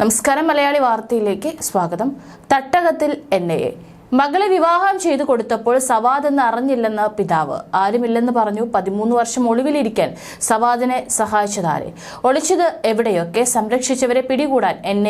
നമസ്കാരം മലയാളി വാർത്തയിലേക്ക് സ്വാഗതം. തട്ടകത്തിൽ എൻ എ മകളെ വിവാഹം ചെയ്തു കൊടുത്തപ്പോൾ സവാദ് എന്ന് അറിഞ്ഞില്ലെന്ന് പിതാവ്. ആരുമില്ലെന്ന് പറഞ്ഞു പതിമൂന്ന് വർഷം ഒളിവിലിരിക്കാൻ സവാദിനെ സഹായിച്ചതാരെ? ഒളിച്ചത് എവിടെയൊക്കെ സംരക്ഷിച്ചവരെ പിടികൂടാൻ എൻ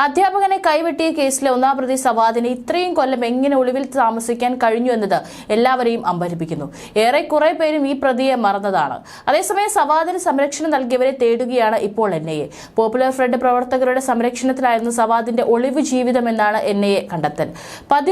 അധ്യാപകനെ കൈവെട്ടിയ കേസിലെ ഒന്നാം പ്രതി സവാദിന് ഇത്രയും കൊല്ലം എങ്ങനെ ഒളിവിൽ താമസിക്കാൻ കഴിഞ്ഞു എന്നത് എല്ലാവരെയും അമ്പരിപ്പിക്കുന്നു. ഏറെ കുറെ പേരും ഈ പ്രതിയെ മറന്നതാണ്. അതേസമയം സവാദിന് സംരക്ഷണം നൽകിയവരെ തേടുകയാണ് ഇപ്പോൾ എൻ പോപ്പുലർ ഫ്രണ്ട് പ്രവർത്തകരുടെ സംരക്ഷണത്തിലായിരുന്നു സവാദിന്റെ ഒളിവ് ജീവിതമെന്നാണ് എൻ ഐ എ കണ്ടെത്തൽ.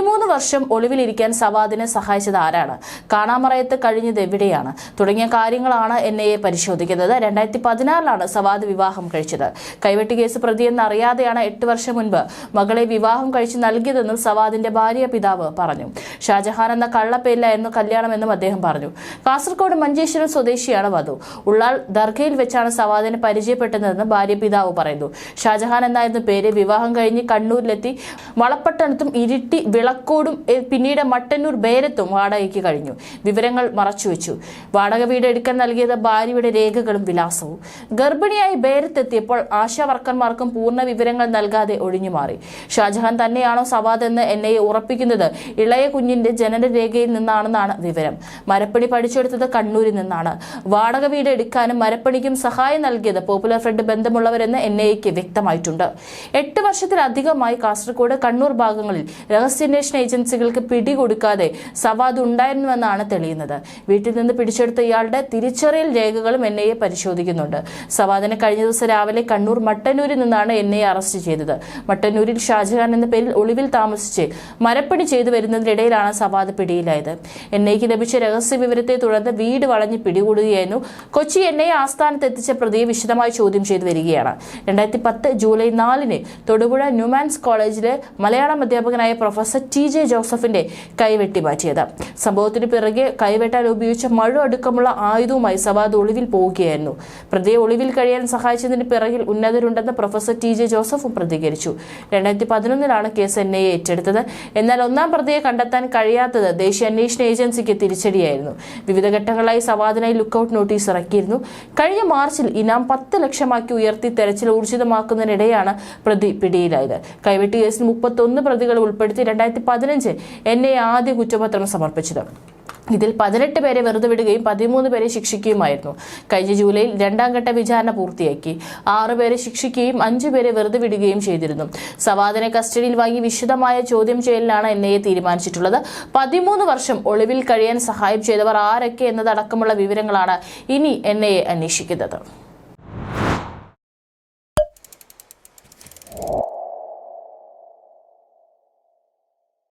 പതിമൂന്ന് വർഷം ഒളിവിലിരിക്കാൻ സവാദിനെ സഹായിച്ചത് ആരാണ്? കാണാമറയത്ത് കഴിഞ്ഞത് എവിടെയാണ്? തുടങ്ങിയ കാര്യങ്ങളാണ് എൻ ഐ എ പരിശോധിക്കുന്നത്. രണ്ടായിരത്തി പതിനാറിലാണ് സവാദ് വിവാഹം കഴിച്ചത്. കൈവെട്ടി കേസ് പ്രതിയെന്ന് അറിയാതെയാണ് എട്ട് വർഷം മുൻപ് മകളെ വിവാഹം കഴിച്ച് നൽകിയതെന്നും സവാദിന്റെ ഭാര്യ പിതാവ് പറഞ്ഞു. ഷാജഹാൻ എന്ന കള്ളപ്പേരിലായിരുന്നു കല്യാണമെന്നും അദ്ദേഹം പറഞ്ഞു. കാസർഗോഡ് മഞ്ചേശ്വരം സ്വദേശിയാണ് വധു. ഉള്ളാൾ ദർഗയിൽ വെച്ചാണ് സവാദിനെ പരിചയപ്പെട്ടതെന്ന് ഭാര്യ പിതാവ് പറയുന്നു. ഷാജഹാൻ എന്നായിരുന്നു പേര്. വിവാഹം കഴിഞ്ഞ് കണ്ണൂരിലെത്തി. വളപ്പട്ടണത്തും ഇരിട്ടി വിളക്കോടും പിന്നീട് മട്ടന്നൂർ ബേരത്തും വാടകയ്ക്ക് കഴിഞ്ഞു. വിവരങ്ങൾ മറച്ചുവെച്ചു. വാടക വീട് എടുക്കാൻ നൽകിയത് ഭാര്യയുടെ രേഖകളും വിലാസവും. ഗർഭിണിയായി ബേരത്തെത്തിയപ്പോൾ ആശാവർക്കർമാർക്കും പൂർണ വിവരങ്ങൾ നൽകാതെ ഒഴിഞ്ഞുമാറി ഷാജഹാൻ തന്നെയാണോ സവാദ് എന്ന് എന്നെ ഉറപ്പിക്കുന്നത്? ഇളയ കുഞ്ഞിന്റെ ജനന രേഖയിൽ നിന്നാണെന്നാണ് വിവരം. മരപ്പണി പഠിച്ചെടുത്തത് കണ്ണൂരിൽ നിന്നാണ്. വാടക വീട് എടുക്കാനും മരപ്പണിക്കും സഹായം നൽകിയത് പോപ്പുലർ ഫ്രണ്ട് ബന്ധമുള്ളവരെന്ന് എൻ ഐക്ക് വ്യക്തമായിട്ടുണ്ട്. എട്ട് വർഷത്തിലധികമായി കാസർഗോഡ് കണ്ണൂർ ഭാഗങ്ങളിൽ രഹസ്യാന്വേഷണ ഏജൻസികൾക്ക് പിടികൊടുക്കാതെ സവാദ് ഉണ്ടായിരുന്നുവെന്നാണ് തെളിയുന്നത്. വീട്ടിൽ നിന്ന് പിടിച്ചെടുത്ത ഇയാളുടെ തിരിച്ചറിയൽ രേഖകളും എൻ ഐ എ പരിശോധിക്കുന്നുണ്ട്. സവാദിനെ കഴിഞ്ഞ ദിവസം രാവിലെ കണ്ണൂർ മട്ടന്നൂരിൽ നിന്നാണ് എൻ ഐ അറസ്റ്റ് ചെയ്തത്. മട്ടന്നൂരിൽ ഷാജഹാൻ എന്ന പേരിൽ ഒളിവിൽ താമസിച്ച് മരപ്പണി ചെയ്തു വരുന്നതിനിടയിലാണ് സവാദ് പിടിയിലായത്. എൻ ഐക്ക് ലഭിച്ച രഹസ്യ വിവരത്തെ തുടർന്ന് വീട് വളഞ്ഞ് പിടികൂടുകയായിരുന്നു. കൊച്ചി എൻ ഐ ആസ്ഥാനത്ത് എത്തിച്ച പ്രതിയെ വിശദമായി ചോദ്യം ചെയ്തു വരികയാണ്. രണ്ടായിരത്തി പത്ത് ജൂലൈ നാലിന് തൊടുപുഴ ന്യൂമാൻസ് കോളേജിലെ മലയാളം അധ്യാപകനായ പ്രൊഫസർ ടി ജെ ജോസഫിന്റെ കൈവെട്ടി മാറ്റിയത്. സംഭവത്തിന് പിറകെ കൈവെട്ടാൻ ഉപയോഗിച്ച മഴ അടുക്കമുള്ള ആയുധവുമായി സവാദ് ഒളിവിൽ പോവുകയായിരുന്നു. പ്രതിയെ ഒളിവിൽ കഴിയാൻ സഹായിച്ചതിന് പിറകിൽ ഉന്നതരുണ്ടെന്ന് പ്രൊഫസർ ടി ജെ ജോസഫും പ്രതികരിച്ചു. രണ്ടായിരത്തി പതിനൊന്നിലാണ് കേസ് എൻ ഐ എ ഏറ്റെടുത്തത്. എന്നാൽ ഒന്നാം പ്രതിയെ കണ്ടെത്താൻ കഴിയാത്തത് ദേശീയ അന്വേഷണ ഏജൻസിക്ക് തിരിച്ചടിയായിരുന്നു. വിവിധ ഘട്ടങ്ങളായി സവാദിനായി ലുക്കൌട്ട് നോട്ടീസ് ഇറക്കിയിരുന്നു. കഴിഞ്ഞ മാർച്ചിൽ ഇനാം പത്ത് ലക്ഷമാക്കി ഉയർത്തി തെരച്ചിൽ ഊർജിതമാക്കുന്നതിനിടെയാണ് പ്രതി പിടിയിലായത്. കൈവെട്ടി കേസിൽ മുപ്പത്തൊന്ന് പ്രതികൾ ഉൾപ്പെടുത്തി രണ്ടായിരത്തി പതിനഞ്ച് എൻ എ ആദ്യ കുറ്റപത്രം സമർപ്പിച്ചത്. ഇതിൽ പതിനെട്ട് പേരെ വെറുതെ വിടുകയും പതിമൂന്ന് പേരെ ശിക്ഷിക്കുകയുമായിരുന്നു. കഴിഞ്ഞ ജൂലൈയിൽ രണ്ടാം ഘട്ട വിചാരണ പൂർത്തിയാക്കി. ആറ് പേരെ ശിക്ഷിക്കുകയും അഞ്ചു പേരെ വെറുതെ വിടുകയും ചെയ്തിരുന്നു. സവാദിനെ കസ്റ്റഡിയിൽ വാങ്ങി വിശദമായ ചോദ്യം ചെയ്യലിലാണ് എൻ ഐ എ തീരുമാനിച്ചിട്ടുള്ളത്. പതിമൂന്ന് വർഷം ഒളിവിൽ കഴിയാൻ സഹായം ചെയ്തവർ ആരൊക്കെ എന്നതടക്കമുള്ള വിവരങ്ങളാണ് ഇനി എൻ ഐ എ അന്വേഷിക്കുന്നത്.